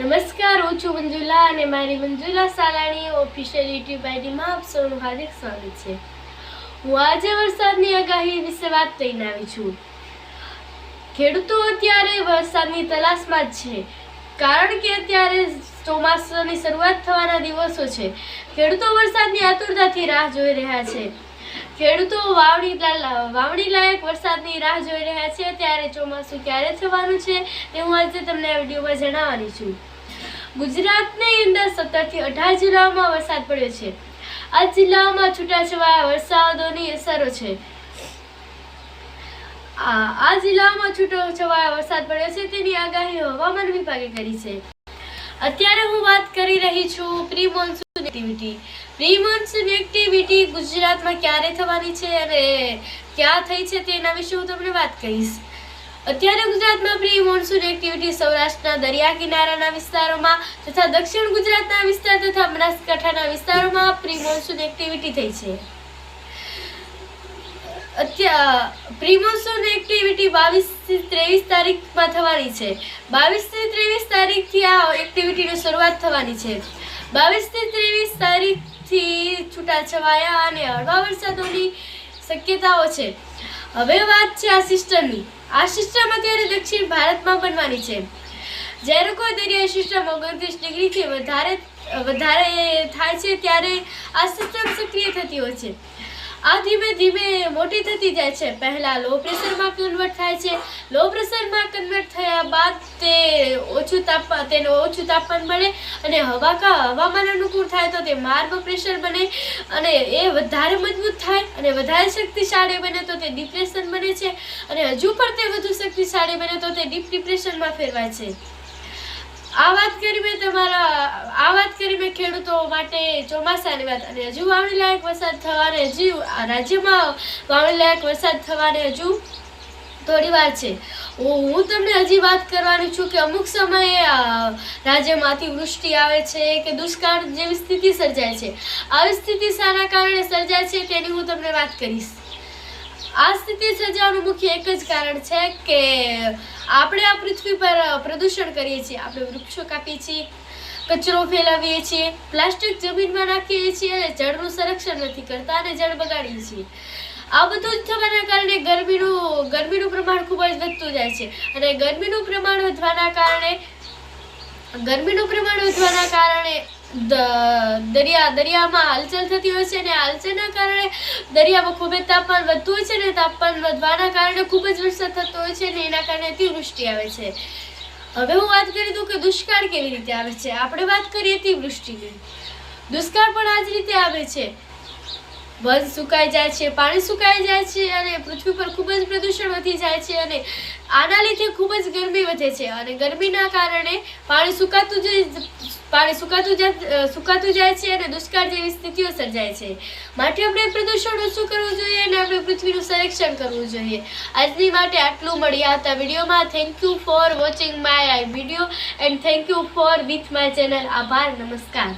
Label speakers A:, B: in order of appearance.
A: નમસ્કાર, હું છું મંજુલા અને મારી મંજુલા સાલાણી ઓફિશિયલ યુટ્યુબ આઈડીમાં આપ સૌનું હાર્દિક સ્વાગત છે. હું આજે વરસાદની આગાહી વિશે વાત કરીને આવી છું. ખેડૂતો અત્યારે વરસાદની તલાશમાં જ છે, કારણ કે અત્યારે ચોમાસાની શરૂઆત થવાના દિવસો છે. ખેડૂતો વરસાદની આતુરતાથી રાહ જોઈ રહ્યા છે. ખેડૂતો વાવણી વાવણી લાયક વરસાદની રાહ જોઈ રહ્યા છે, ત્યારે ચોમાસું ક્યારે થવાનું છે તે હું આજે તમને આ વિડીયોમાં જણાવવાની છું. ગુજરાતની અંદર સત્તરથી અઢાર જિલ્લાઓમાં વરસાદ પડ્યો છે. આ જિલ્લાઓમાં છૂટાછવાયા વરસાદોની અસરો છે. આ જિલ્લાઓમાં છૂટોછવાયા વરસાદ પડ્યો છે, તેની આગાહી હવામાન વિભાગે કરી છે. અત્યારે હું વાત કરી રહી છું pre monsoon activity pre activity ગુજરાતમાં ક્યારે થવાની છે અને ક્યાં થઈ છે તેના વિશે હું તમને વાત કરીશ અત્યારે ગુજરાતમાં પ્રી મોન્સૂન એક્ટિવિટી સૌરાષ્ટ્રના દરિયા કિનારાના વિસ્તારોમાં તથા દક્ષિણ ગુજરાતના વિસ્તાર તથા બનાસકાંઠાના વિસ્તારોમાં પ્રી મોન્સૂન એક્ટિવિટી થઈ છે. અત્યાર પ્રી એક્ટિવિટી બાવીસથી ત્રેવીસ તારીખમાં થવાની છે. બાવીસથી ત્રેવીસ તારીખથી આ એક્ટિવિટીની શરૂઆત થવાની છે. બાવીસથી ત્રેવીસ તારીખથી છૂટાછવાયા અને હળવા વરસાદોની શક્યતાઓ છે. હવે વાત છે આ સિસ્ટમની. આ સિસ્ટમ અત્યારે દક્ષિણ ભારતમાં બનવાની છે. જ્યારે કોઈ દરિયાઈ સિસ્ટમ ઓગણત્રીસ ડિગ્રીથી વધારે વધારે થાય છે, ત્યારે આ સિસ્ટમ સક્રિય થતી હોય છે. આ ધીમે ધીમે મોટી થતી જાય છે. પહેલાં લો પ્રેશરમાં કન્વર્ટ થાય છે. લો પ્રેશરમાં કન્વર્ટ થયા બાદ તે ઓછું તાપમાન, તેનું ઓછું તાપમાન મળે અને હવા કા, હવામાન અનુકૂળ થાય તો તે માર્ગ પ્રેશર બને અને એ વધારે મજબૂત થાય અને વધારે શક્તિશાળી બને તો તે ડિપ્રેશન બને છે અને હજુ પણ તે વધુ શક્તિશાળી બને તો તે ડીપ ડિપ્રેશનમાં ફેરવાય છે. આ વાત તમારા, આ વાત કરી મેં ખેડૂતો માટે ચોમાસાની વાત, અને હજુ વાવણી લાયક વરસાદ થવાને હજુ રાજ્યમાં વાવણી લાયક વરસાદ થવાને હજુ થોડી વાર છે. હું તમને હજી વાત કરવાની છું કે અમુક સમયે રાજ્યમાં અતિવૃષ્ટિ આવે છે કે દુષ્કાળ જેવી સ્થિતિ સર્જાય છે. આવી સ્થિતિ સારા કારણે સર્જાય છે તેની હું તમને વાત કરીશ. આ સ્થિતિ સર્જાવાનું મુખ્ય એક જ કારણ છે કે આપણે આ પૃથ્વી પર પ્રદૂષણ કરીએ છીએ. આપણે વૃક્ષો કાપીએ છીએ. કચરો ફેલાવીએ છીએ, પ્લાસ્ટિક જમીનમાં રાખીએ છીએ અને જળનું સંરક્ષણ નથી કરતા અને જળ બગાડીએ છીએ. આ બધું જ થવાના કારણે ગરમીનું ગરમીનું પ્રમાણ ખૂબ જ વધતું જાય છે. અને ગરમીનું પ્રમાણ વધવાના કારણે, ગરમીનું પ્રમાણ વધવાના કારણે દરિયા, દરિયામાં હલચલ થતી હોય છે અને હલચલના કારણે દરિયામાં ખૂબ જ તાપમાન વધતું હોય છે અને તાપમાન વધવાના કારણે ખૂબ જ વરસાદ થતો હોય છે અને એના કારણે અતિવૃષ્ટિ આવે છે. હવે હું વાત કરી દઉં કે દુષ્કાળ કેવી રીતે આવે છે? આપણે વાત કરીએ અતિવૃષ્ટિની દુષ્કાળ પણ આ જ રીતે આવે છે. વન સુકાઈ જાય છે, પાણી સુકાઈ જાય છે અને પૃથ્વી પર ખૂબ જ પ્રદૂષણ વધી જાય છે અને આના લીધે ખૂબ જ ગરમી વધે છે. અને ગરમીના કારણે પાણી સુકાતું જ પાણી સુકાતું જાય સુકાતું જાય છે અને દુષ્કાળ જેવી સ્થિતિઓ સર્જાય છે. માટે આપણે પ્રદૂષણ ઓછું કરવું જોઈએ અને આપણે પૃથ્વીનું સંરક્ષણ કરવું જોઈએ. આજની માટે આટલું મળી આવતા વિડીયોમાં. Thank you for watching my video and thank you for with my channel આભાર, નમસ્કાર.